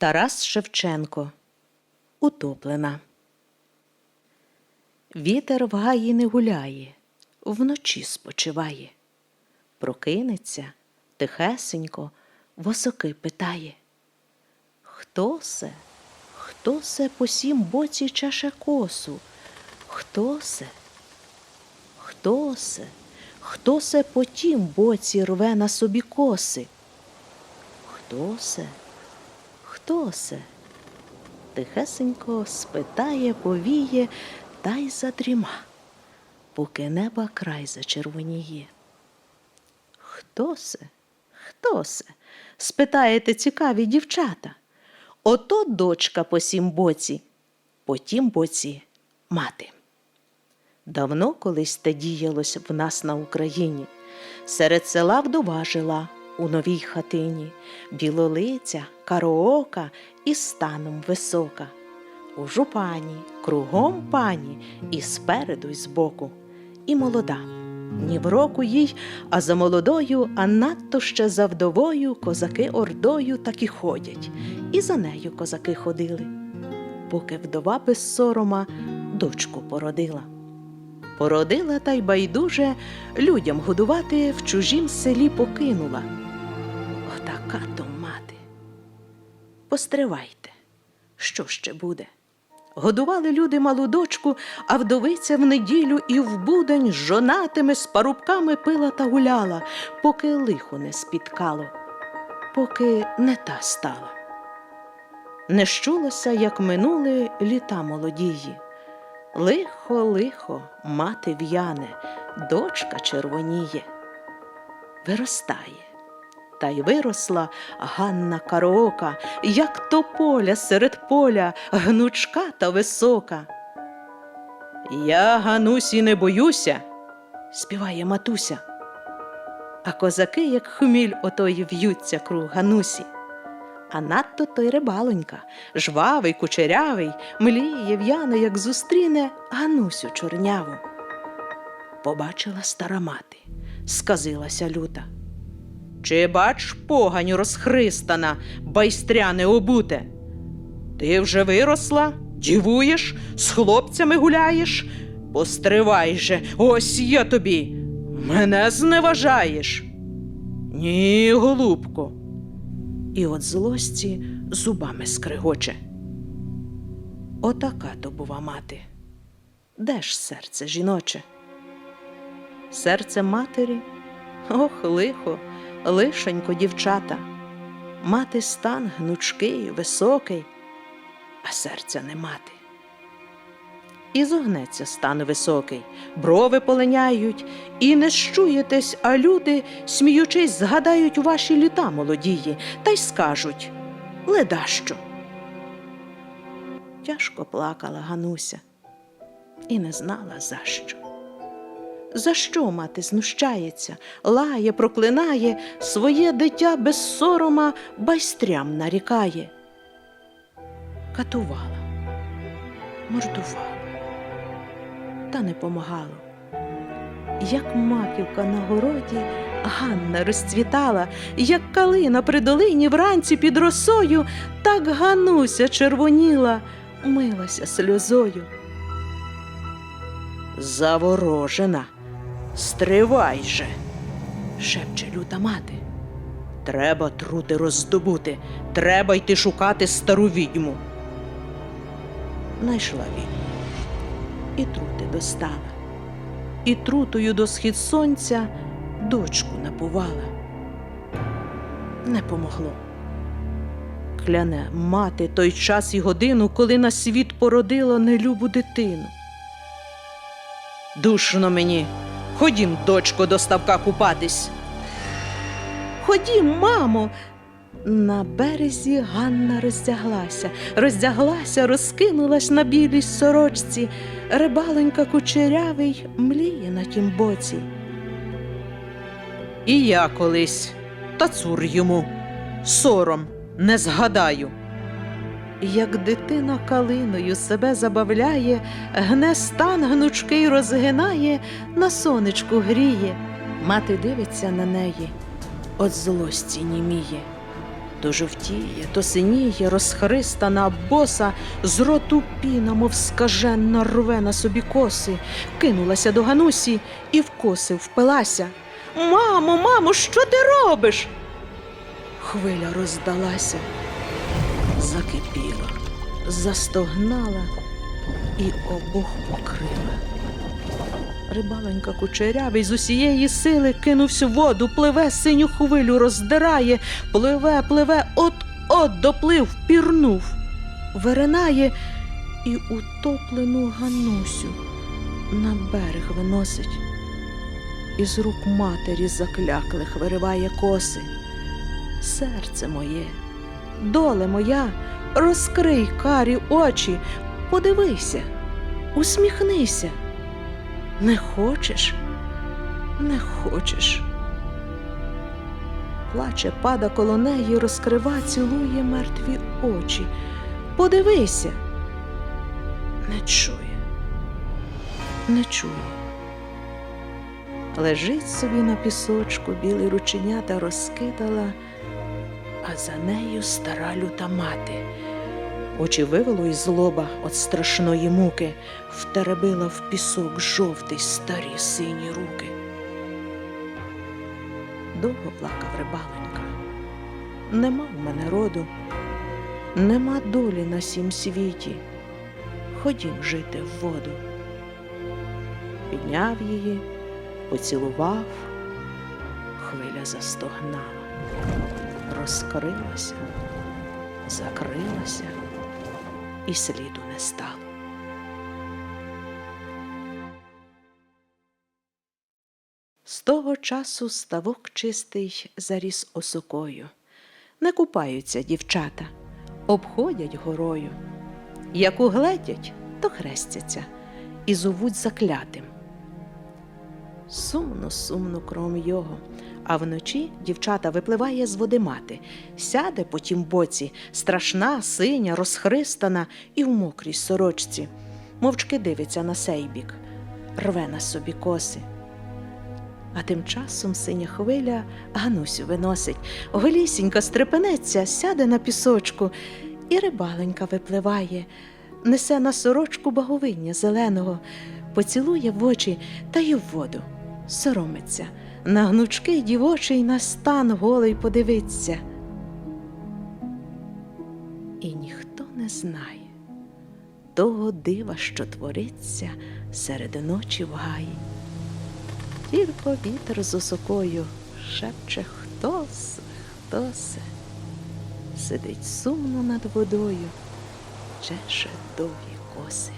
Тарас Шевченко Утоплена. Вітер в гаї не гуляє, вночі спочиває. Прокинеться тихесенько, восоки питає. Хто се? Хто се по сім боці чаше косу? Хто се? Хто се? Хто се по тім боці рве на собі коси? Хто се? Хто се? Тихесенько спитає, повіє та й задріма, поки неба край зачервоніє. Хто се? Хто се? спитаєте цікаві дівчата. Ото дочка по сім боці, по тім боці мати. Давно колись те діялось в нас на Україні. Серед села вдова жила у новій хатині, білолиця, кароока і станом висока. У жупані, кругом пані, і спереду, й збоку, і молода. Ні в року їй, а за молодою, а надто ще за вдовою козаки ордою так і ходять, і за нею козаки ходили, поки вдова без сорома дочку породила. Породила та й байдуже людям годувати в чужім селі покинула. Постривайте, що ще буде? Годували люди малу дочку, а вдовиця в неділю і в будень з жонатими з парубками пила та гуляла, поки лихо не спіткало, поки не та стала. Не щулося, як минули літа молодії. Лихо, лихо, мати в'яне, дочка червоніє. Виростає. Та й виросла Ганна Кароока, як тополя серед поля, гнучка та висока. Я, Ганусі, не боюся, співає матуся. А козаки, як хміль, отої в'ються круг Ганусі. А надто той рибалонька, жвавий, кучерявий, мліє в'яно, як зустріне Ганусю чорняву. Побачила стара мати, сказилася люта. Чи бач погань розхристана, байстряне обуте? Ти вже виросла, дівуєш, з хлопцями гуляєш? Постривай же, ось я тобі. Мене зневажаєш. Ні, голубко. І от злості зубами скригоче. Отака то бува мати. Де ж серце жіноче? Серце матері? Ох, лихо, лишенько дівчата. Мати стан гнучкий, високий, а серця не мати. І зогнеться стан високий, брови полиняють, і не щуєтесь, а люди, сміючись, згадають ваші літа молодії, та й скажуть ледащо. Тяжко плакала Гануся і не знала за що. За що мати знущається, лає, проклинає, своє дитя без сорома байстрям нарікає. Катувала, мордувала, та не помагало. Як маківка на городі, Ганна розцвітала, як калина при долині вранці під росою, так Гануся червоніла, милася сльозою. Заворожена. Стривай же, шепче люта мати. Треба трути роздобути, треба йти шукати стару відьму. Найшла відьму і трути достала, і трутою до схід сонця дочку напувала. Не помогло. Кляне мати той час і годину, коли на світ породила нелюбу дитину. Душно мені. Ходім, дочко, до ставка купатись. Ходім, мамо. На березі Ганна роздяглася, роздяглася, розкинулась на білій сорочці. Рибаленька кучерявий мліє на тім боці. І я колись, та цур йому, сором не згадаю. Як дитина калиною себе забавляє, гне стан гнучкий розгинає, на сонечку гріє. Мати дивиться на неї, от злості німіє. То жовтіє, то синіє, розхристана боса, з роту піна, мов скаженна, рве на собі коси, кинулася до Ганусі і в коси впилася. Мамо, мамо, що ти робиш? Хвиля роздалася, закипіла, застогнала і обох покрила. Рибаленька кучерявий з усієї сили кинувся в воду, пливе синю хвилю, роздирає, пливе, пливе, от-от доплив, пірнув, виринає і утоплену Ганусю на берег виносить. Із рук матері закляклих вириває коси. Серце моє, доле моя, розкрий карі очі, подивися, усміхнися. Не хочеш? Не хочеш. Плаче, пада коло неї, розкрива, цілує мертві очі. Подивися. Не чує, не чує. Лежить собі на пісочку, білий рученята розкидала, а за нею стара люта мати. Очі вивело із лоба от страшної муки, втеребила в пісок жовтий старі сині руки. Довго плакав рибаленька. Нема в мене роду, нема долі на сім світі. Ходім жити в воду. Підняв її, поцілував, хвиля застогнала, розкрилася, закрилася і сліду не стало. З того часу ставок чистий заріс осокою. Не купаються дівчата, обходять горою. Як угледять, то хрестяться і зовуть заклятим. Сумно, сумно кром його. А вночі дівчата випливає з води мати, сяде по тім боці, страшна, синя, розхристана і в мокрій сорочці. Мовчки дивиться на сей бік, рве на собі коси. А тим часом синя хвиля Ганусю виносить, голісінька стрепенеться, сяде на пісочку, і рибаленька випливає, несе на сорочку баговиння зеленого, поцілує в очі та й в воду, соромиться, на гнучкий дівочий на стан голий подивиться. І ніхто не знає того дива, що твориться серед ночі в гаї. Тільки вітер з осокою шепче хтосе, хтосе, сидить сумно над водою, чеше довгі коси.